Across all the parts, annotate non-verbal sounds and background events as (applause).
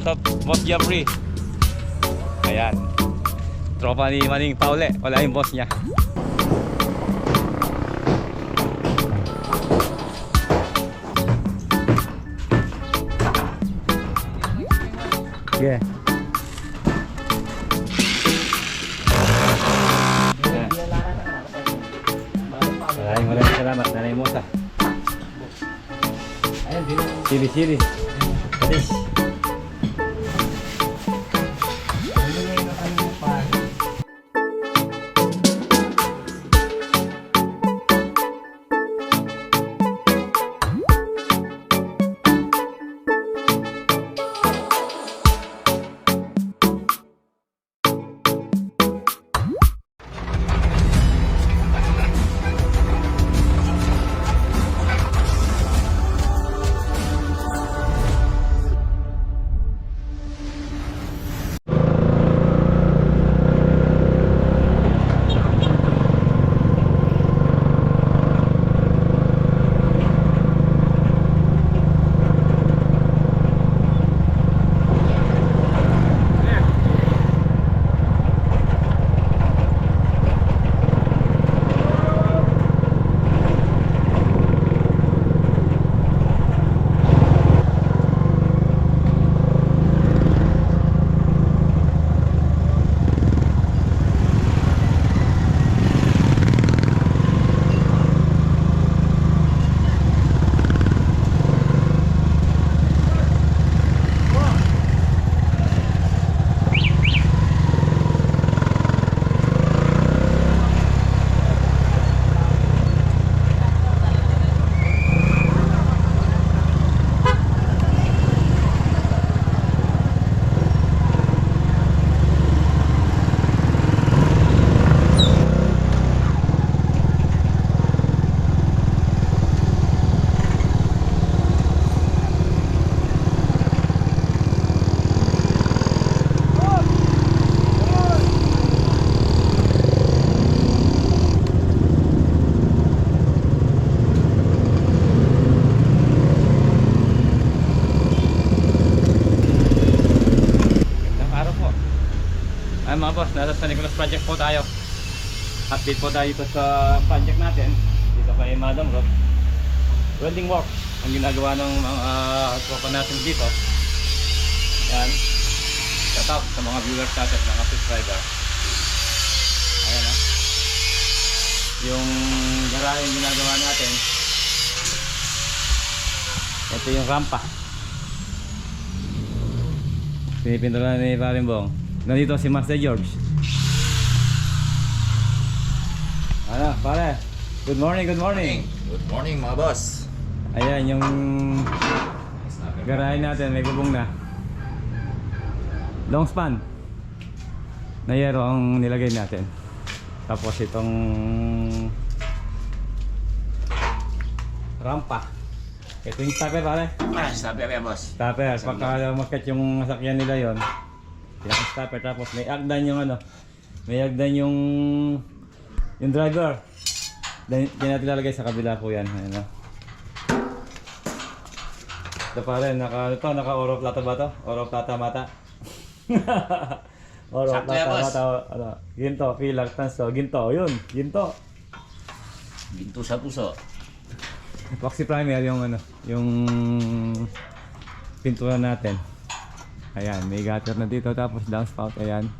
Shoutout Boss Jeffrey. Ayan. Tropa ni Maning Paule. Wala yung boss niya. Yeah. Maraming maraming salamat, Nanay Musa. Ayan, din. Mga boss, nasa San Nicolas Project po tayo. Update po tayo dito sa project natin. Dito kay Madam Rob. Welding work ang ginagawa ng mga tropa natin dito. Yan. Shout out sa mga viewers natin, mga subscriber. Ayan ha. Yung garahe yung ginagawa natin. Ito yung rampa. Pinipinturan ni Parimbong. Nandito si Master George. Ano, pare? Good morning, good morning. Good morning mga boss. Ayan, yung garahe natin, may bubong na. Long span. Na yero ang nilagay natin. Tapos itong rampa. Ito yung stopper pare. Ah, sabi kaya boss. Stopper, pagka umakyat yung sasakyan nila yon, yung stopper tapos may agdan yung ano, may agdan yung yung driver. Then, yan natin lalagay sa kabila po yan. Ano. Ito pa rin, naka, ito, naka oro plata ba to? Oro plata mata. (laughs) oro Sakto plata mata, ano, ginto, pilak, tanso, ginto, yun, ginto. Ginto sa puso. Epoxy primer yung ano, yung pintura natin. Ayan, may gutter na dito tapos downspout, ayan.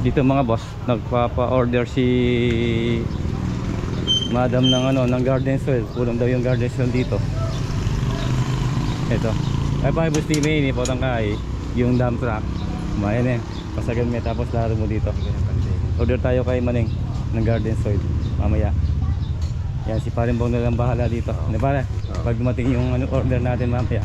Dito mga boss, nagpapa-order si Madam ng ano, ng garden soil. Kulang daw yung garden soil dito. Ito. Ay pa team ini potong kay yung dump truck. Mayan eh. Pasagan mo tapos laro mo dito. Order tayo kay Maning ng garden soil mamaya. Yan si Parimbong na lang bahala dito. Ano pare? Pag dumating yung ano, order natin mamaya.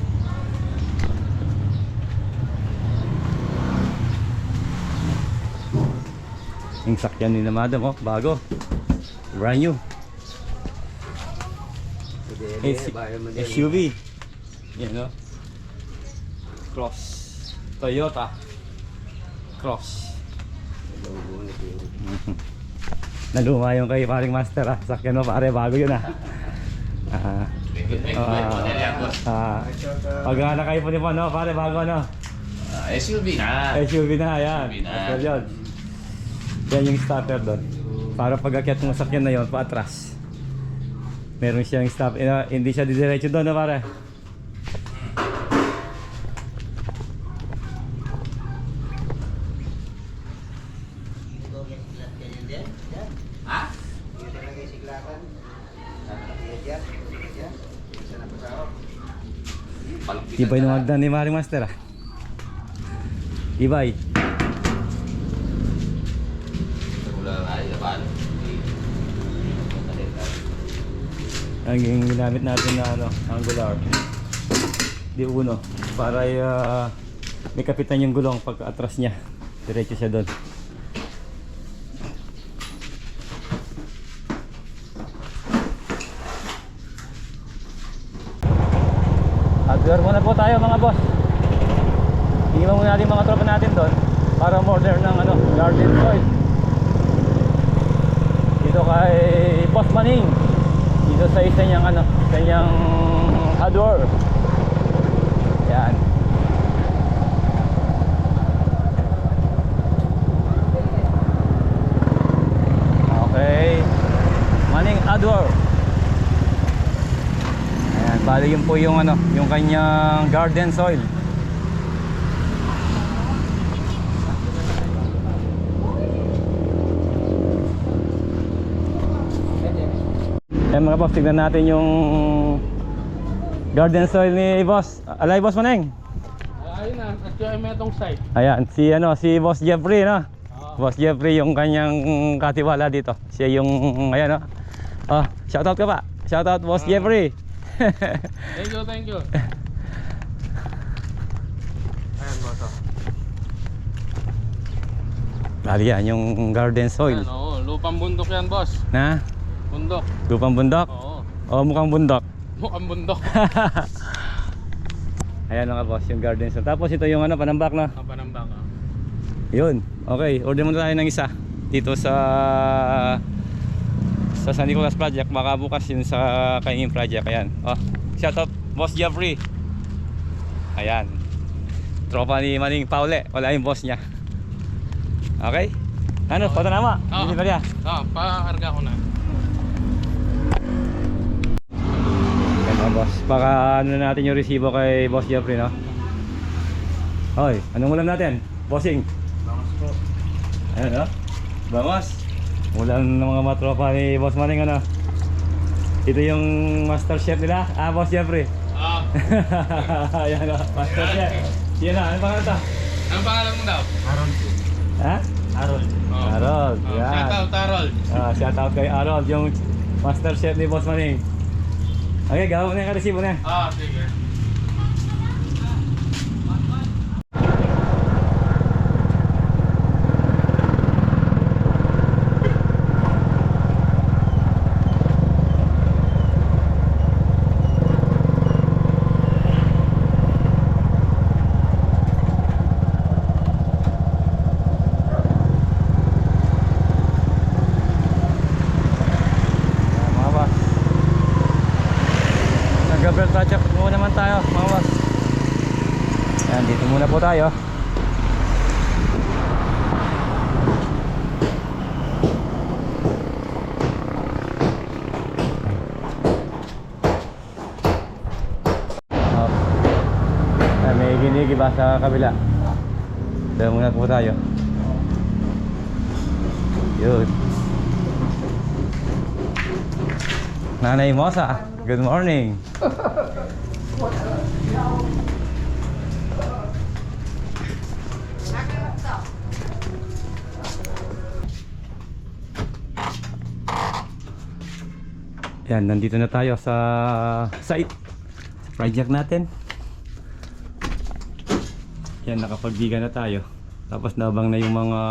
Yung sakyan ni na madam oh, bago. Brand new. S- SUV. Yan no. Cross. Toyota. Cross. Naluma yung kay paring master ah. Sakyan mo pare, bago yun ah. Ah, boss. ah, pag uh, nakaipon mo no, pare bago no. Ah, SUV na. SUV na, yan. SUV na. Master yun. Yan yung starter doon. Para pag akyat ng sakyan na yon paatras. Meron siyang stop, eh, hindi siya didiretso doon, no, pare? Dito may siklat ganyan din. Yan. Ha? Dito lang yung siklatan. Yan, yan. Yan. Isa na pasahok. Palpitan Ibay na. nung magdan ni Maring Master ah. Ibay. Wala na ay laban. Ang ginamit natin na ano, angular. Di uno. Para uh, may kapitan yung gulong pag atras niya. Diretso siya doon. Hardware muna po tayo mga boss. Tingnan muna natin mga tropa natin doon para order ng ano, garden soil. Dito kay Boss Maning. Dito sa isa niyang ano, sa niyang hardware. Yan. Okay. Maning hardware. Ayan, bali yun po yung ano, yung kanyang garden soil. Ayan mga boss, tignan natin yung garden soil ni boss. Alay boss Maneng. Ayun na, at yung metong site. Ayan, si ano, si Boss Jeffrey, no? Boss Jeffrey yung kanyang katiwala dito. Siya yung ayan, no? Oh, shoutout ka pa. Shoutout Boss Jeffrey. Thank you, thank you. Ayan, boss. oh. Bali yan, yung garden soil. Ayan, oo, lupang bundok yan, boss. Na? Bundok. Lupang bundok? Oo. O mukhang bundok. Mukhang bundok. (laughs) Ayan mga boss, yung garden soil. Tapos ito yung ano, panambak na. Ang panambak. ah. Yun. Okay, order muna tayo ng isa. Dito sa sa San Nicolas Project. Baka bukas yun sa Kaingin Project. Ayan. Oh, shout out Boss Jeffrey. Ayan. Tropa ni Maning Paule. Wala yung boss niya. Okay? Ano? Foto nama? Oo. Hindi ba niya? Ah, pakarga ko na. Ayan mga boss. Baka ano na natin yung resibo kay Boss Jeffrey, no? Hoy, anong ulam natin? Bossing. Bangas po. Ayan, no? Bangos. Ulam ng mga matropa ni Boss Maning, ano? Ito yung master chef nila. Ah, Boss Jeffrey. Ah, (laughs) Ayan, no? Master chef. Yan na, ano pangalan to? ang pangalan mo daw? Po. Ha? Aaron. Oh. Harold. Oh, Yan. shout out, Tarol. Ah, shout out kay Harold, yung master chef ni Boss Maning. Okay, gawin mo na yung resibo na. Ah, sige. Ayan, mga boss. Nag-gabriel project muna naman tayo, mga boss. Ayan, dito muna po tayo. Ayan, may ginigi ba sa kabila? Doon muna po tayo. Yun. Nanay Mosa, good morning. (laughs) Yan, nandito na tayo sa site. Project natin. Yan, nakapagbiga na tayo. Tapos nabang na yung mga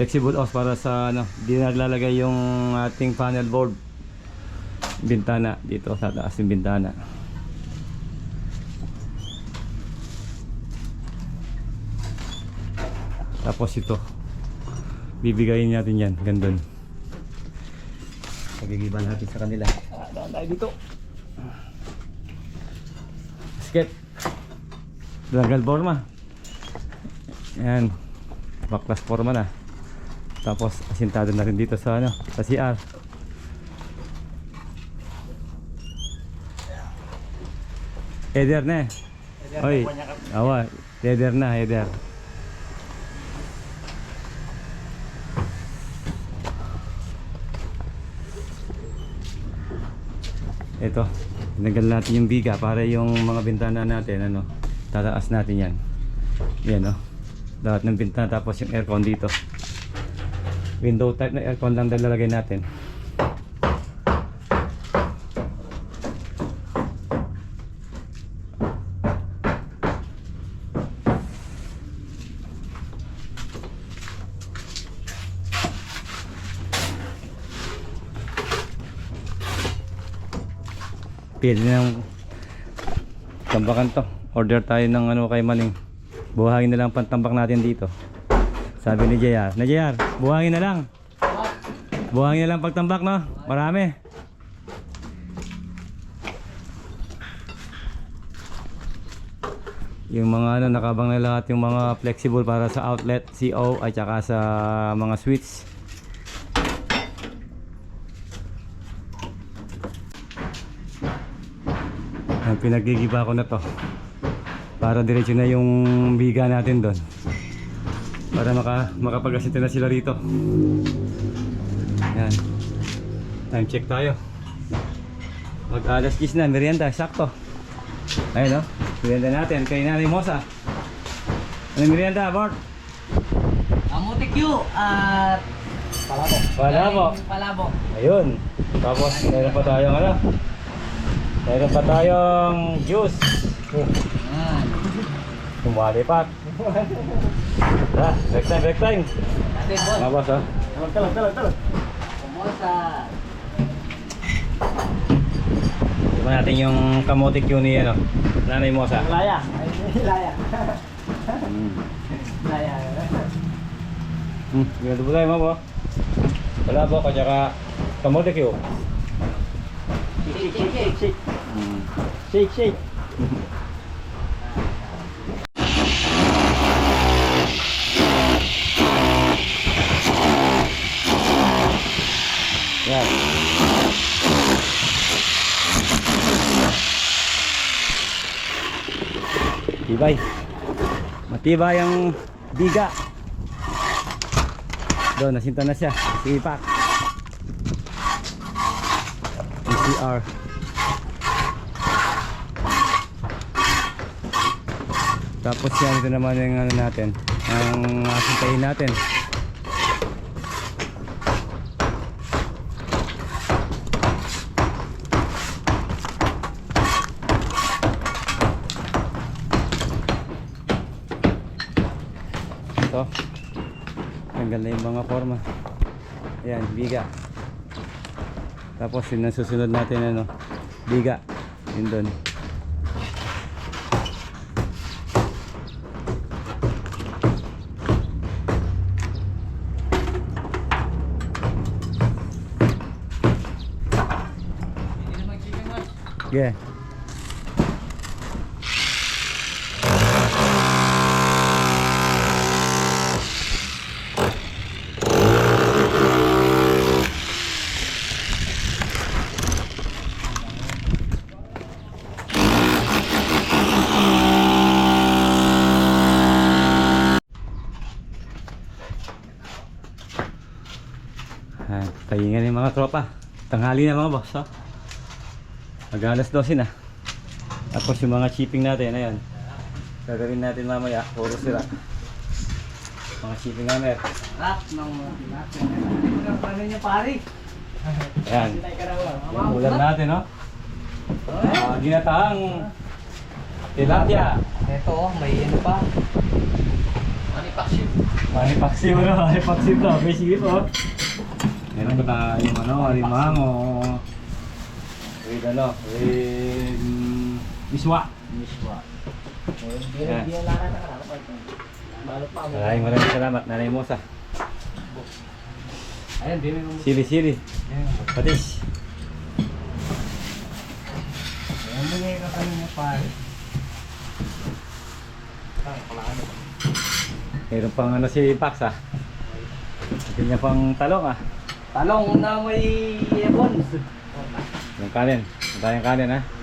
flexible house para sa ano, di naglalagay yung ating panel board bintana dito sa taas yung bintana. Tapos ito. bibigayin natin yan, gandun. Pagigiban natin sa kanila. Ah, daan tayo dito. Skip. Langgal forma. Yan. Baklas forma na. Tapos asintado na rin dito sa ano, sa CR. Header na eh. Oy. Awa, header na, header. Ito, tinagal natin yung biga para yung mga bintana natin, ano, tataas natin yan. Yan, oh. Lahat ng bintana tapos yung aircon dito. Window type na aircon lang lalagay natin. Pili ng tambakan to. Order tayo ng ano kay Maning. Buhangin na lang pantambak natin dito. Sabi ni JR. Na JR, buhangin na lang. Buhangin na lang pagtambak no? Marami. Yung mga ano, nakabang na lahat yung mga flexible para sa outlet, CO at saka sa mga switch. Ang pinagigiba ko na to. Para diretso na yung biga natin doon. Para maka, makapag-asita na sila rito. Yan time check tayo. Mag alas 10 na merienda sakto. Ayun o merienda natin kay Nanay Mosa. Anong merienda Bart? Amutik Q at palabo. Palabo. Palabo. ayun. Tapos meron pa tayong ano meron pa tayong juice Yan. Tumalipat. Tara, break time, break time. Boss. Mga boss, ha? Talog, talog, talog, talog. Kumusta? Tignan natin yung kamote Q ni ano, Nanay Mosa. Laya. Ay, (laughs) laya. Hmm. Laya. Hmm, ganito po tayo mga po. Wala po, at saka kamote Q. Shake, shake, shake, shake. Shake. Yan. Tibay. Matibay ang biga. Doon, nasinta na siya. Sipak. PCR. Tapos yan, ito naman yung ano natin. Ang asintayin natin. Ito. Tanggal na yung mga forma. Ayan, biga. Tapos yun susunod natin ano, biga. Yun doon. Yeah. Ah, pahinga ng mga tropa. Tanghali na mga boss. Mag alas 12 na. Tapos yung mga shipping natin, ayan. Gagawin natin mamaya, puro sila. Mga shipping namin. Rap ng natin. Ano niya pare? Ayan. Yung ulam natin, no? Ah, ginataang tilapia. Ito oh, may ano pa. Manipakship. Manipaksiw, no? Manipaksiw to. May sigip, oh. Meron pa tayong ano, alimango. With ano, with miswa. Miswa. Yan. Mo. Maraming maraming salamat, Nanay Mosa. Ayan, din yung... Sili, sili. Patis. Ayan, bigay ka kanina pare. Ay, palano. Meron pang ano si Pax ah. Ganyan pang talong ah. Talong na may ebon. Yung kanin. Ang tayong kanin ah.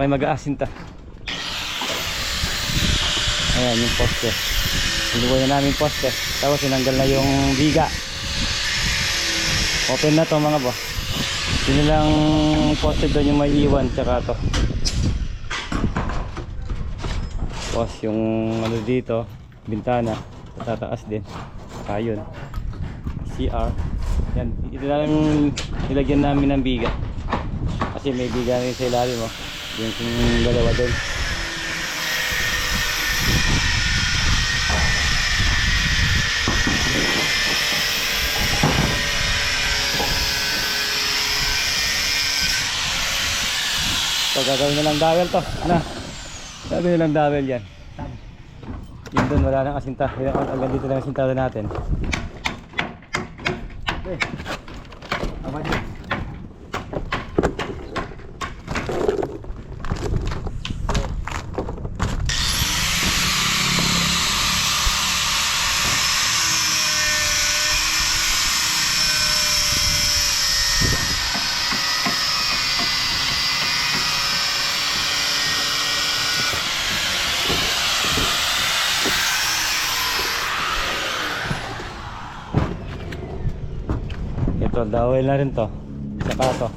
Kayo mag-aasinta. Ayan yung poste. Iluwa na namin poste. Tapos sinanggal na yung biga. Open na to mga boss. Yun lang poste doon yung may iwan tsaka to. Tapos yung ano dito, bintana, tataas din. Saka yun. CR. Yan, ito lang nilagyan namin ng biga. Kasi may biga rin sa ilalim mo. Yung yung dalawa doon. So gagawin na lang dowel to. Na. Gagawin na lang dowel yan. Yun doon wala nang asinta. Hanggang dito lang ang asintado natin. Dowel na rin to. Saka to.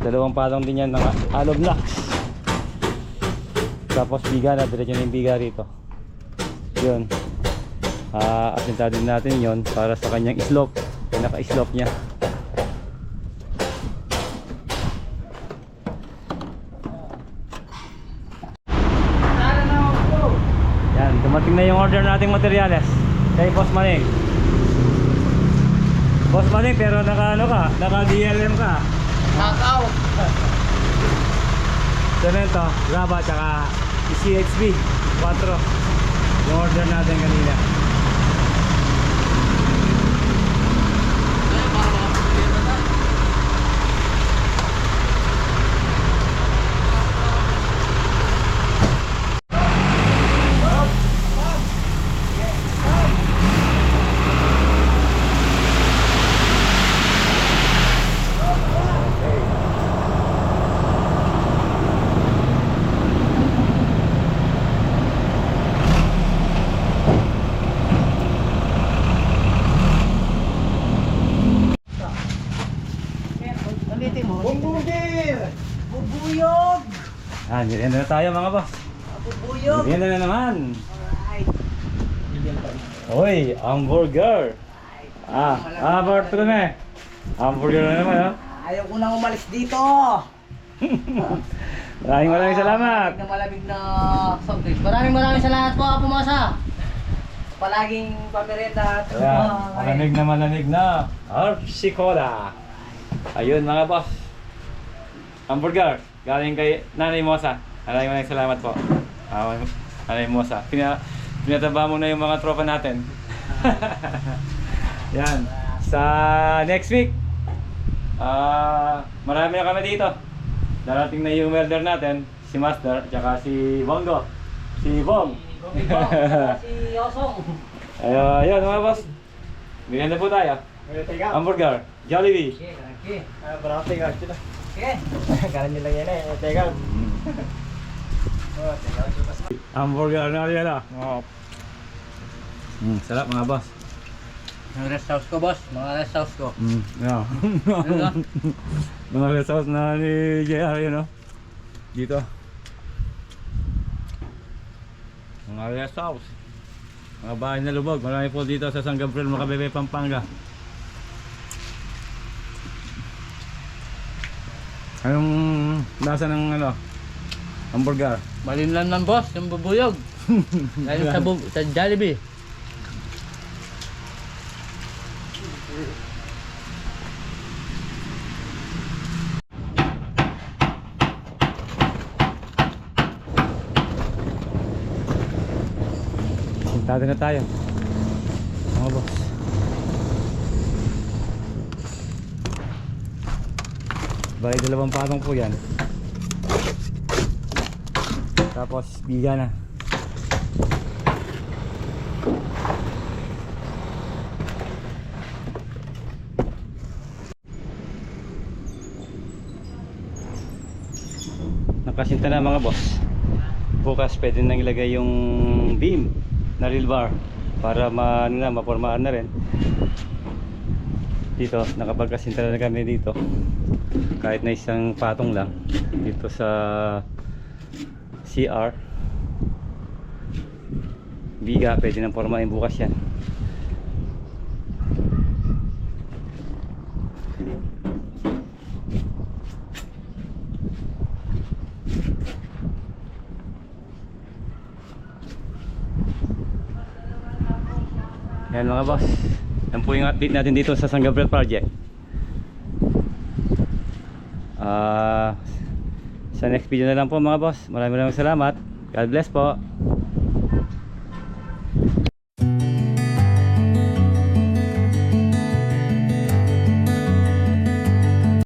Dalawang palong din yan ng hollow blocks. Tapos biga na, diretso na yung biga rito. Yun. Ah, asintado din natin yon para sa kanyang slope. Pinaka-slope niya. Yan, dumating na yung order nating materyales. Kay Boss Maning. Boss Maning, pero naka ano ka? Naka DLM ka. Knockout! Cemento, graba, tsaka CHB 4. Yung order natin kanina. Nandito mo. Bumbugir! Bubuyog! Ah, yan na tayo mga boss. Bubuyog! Yan na naman. Alright. Hoy, hamburger. Ah, ah, Bart, ito na eh. Hamburger na naman, oh. Ayaw ko nang umalis dito! (laughs) Maraming maraming salamat. Malamig na malamig na drinks. Maraming maraming salamat po, Pumasa. Palaging pamerenda at Ayan, malamig na malamig na. Archie Cola. Ayun mga boss. Hamburger. Galing kay Nanay Mosa. Maraming maraming salamat po. Ah, Nanay Mosa. Pina, pinataba mo na yung mga tropa natin. (laughs) Yan. Sa next week, ah marami na kami dito. darating na yung welder natin, si Master, at saka si Bongo. Si Bong. Si Bong, si Yosong. Ayun, ayun mga boss. Bigyan na po tayo. Hamburger, Jollibee. Okay, okay. Ah, berapa tiga kita? Okay. Karena nilai ini tiga. Oh, coba. Hamburger na rin ah. Oh. Mm, sarap mga boss. Yung rest house ko, boss. Mga rest house ko. Mm, yeah. Ano (laughs) mga rest house na ni JR yun oh. Dito. Mga rest house. Mga bahay na lubog. Marami po dito sa San Gabriel, Macabebe, Pampanga. Anong lasa ng ano? Hamburger. Malinlan lang, boss. Yung bubuyog. (laughs) Galing sa, bu- sa Jollibee. Sintado na tayo. Mga boss. Bali dalawang patong po yan. Tapos biga na. Nakasinta na mga boss bukas pwede nang ilagay yung beam na real bar para ma, ano na, mapormahan na rin dito nakapagkasinta na kami dito kahit na isang patong lang dito sa CR biga pwede nang pormahin bukas yan Yan mga boss. Yan po yung update natin dito sa San Gabriel Project. Ah, sa next video na lang po mga boss. Maraming maraming salamat. God bless po.